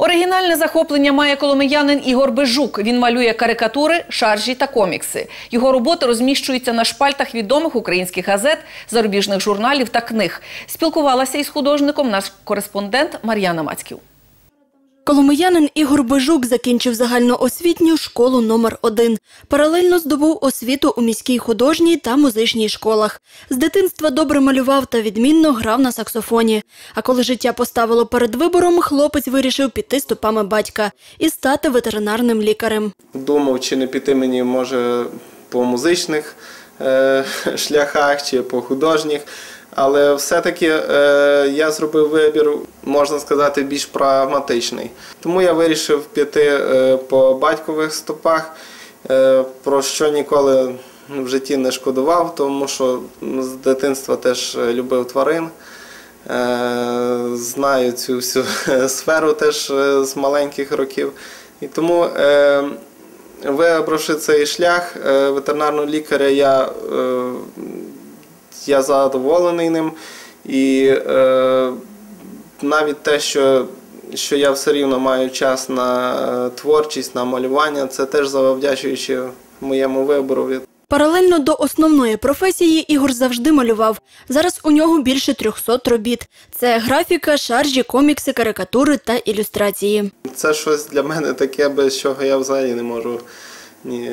Оригінальне захоплення має коломиянин Ігор Бежук. Він малює карикатури, шаржі та комікси. Його роботи розміщуються на шпальтах відомих українських газет, зарубіжних журналів та книг. Спілкувалася із художником наш кореспондент Мар'яна Мацьків. Коломиянин Ігор Бежук закінчив загальноосвітню школу номер 1 Паралельно здобув освіту у міській художній та музичній школах. З дитинства добре малював та відмінно грав на саксофоні. А коли життя поставило перед вибором, хлопець вирішив піти стопами батька і стати ветеринарним лікарем. Думав, чи не піти мені, може, по музичних е, шляхах чи по художніх. Але все-таки е, я зробив вибір, можна сказати, більш прагматичний. Тому я вирішив піти е, по батькових стопах, е, про що ніколи в житті не шкодував, тому що з дитинства теж любив тварин. Е, Знаю цю всю сферу теж е, з маленьких років. І тому, е, вибравши цей шлях е, ветеринарного лікаря, я, е, я задоволений ним. І е, навіть те, що, що я все рівно маю час на е, творчість, на малювання, це теж завдячуючи моєму вибору. Паралельно до основної професії Ігор завжди малював. Зараз у нього більше 300 робіт. Це графіка, шаржі, комікси, карикатури та ілюстрації. Це щось для мене таке, без чого я взагалі не можу ні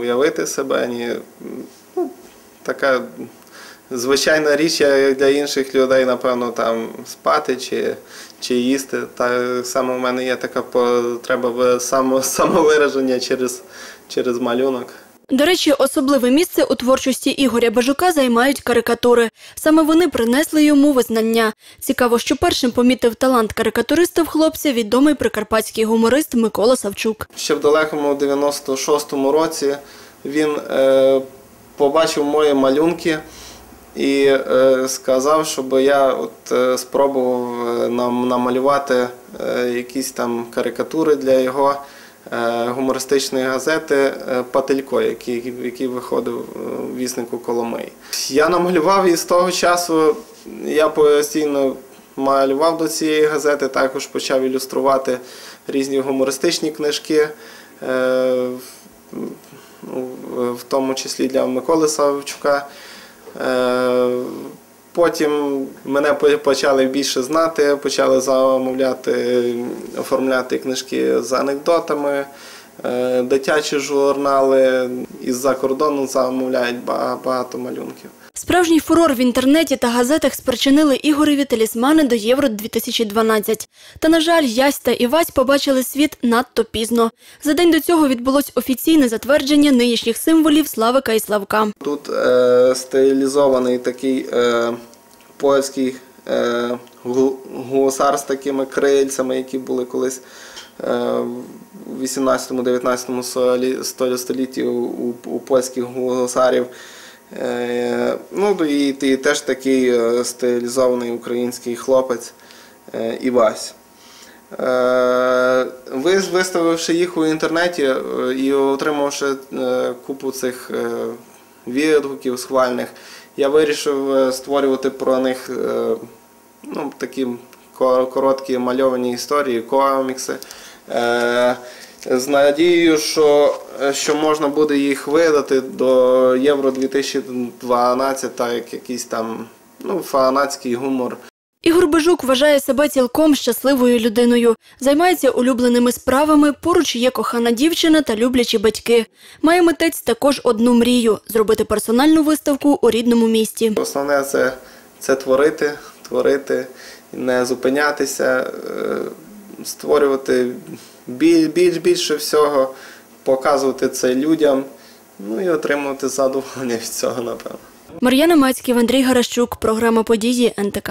уявити себе, ні ну, така звичайна річ, як для інших людей, напевно, там спати чи, чи їсти. Так само в мене є така потреба в само, самовираження через, через малюнок. До речі, особливе місце у творчості Ігоря Бажука займають карикатури. Саме вони принесли йому визнання. Цікаво, що першим помітив талант карикатуриста в хлопця відомий прикарпатський гуморист Микола Савчук. Ще в далекому 96-му році він е, побачив мої малюнки і е, сказав, щоб я от, е, спробував е, нам, намалювати якісь там карикатури для його гумористичної газети е, Пателько, який, який виходив в віснику Коломиї. Я намалював і з того часу я постійно малював до цієї газети, також почав ілюструвати різні гумористичні книжки, в тому числі для Миколи Савчука. Е, Потім мене почали більше знати, почали замовляти, оформляти книжки з анекдотами, е, дитячі журнали із-за кордону замовляють багато малюнків. Справжній фурор в інтернеті та газетах спричинили Ігореві талісмани до Євро-2012. Та, на жаль, Ясь та Івась побачили світ надто пізно. За день до цього відбулось офіційне затвердження нинішніх символів Славика і Славка. Тут е, стилізований такий е, польський е, гусар з такими крильцями, які були колись е, в 18-19 солі- столі- столітті у, у, у польських гусарів. Е, ну і, і теж такий е, стилізований український хлопець е, Івась. Ви- Виставивши їх у інтернеті і отримавши купу цих відгуків схвальних, я вирішив створювати про них ну, такі короткі мальовані історії, комікси. З надією, що, е, що можна буде їх видати до Євро 2012, так як якийсь там ну, фанатський гумор. Ігор Бежук вважає себе цілком щасливою людиною, займається улюбленими справами, поруч є кохана дівчина та люблячі батьки. Має митець також одну мрію – зробити персональну виставку у рідному місті. Основне це, це творити, творити, не зупинятися, е, створювати біль, більш більше всього, показувати це людям, ну і отримувати задоволення від цього, напевно. Мар'яна Мацьків, Андрій Гаращук, програма «Події НТК».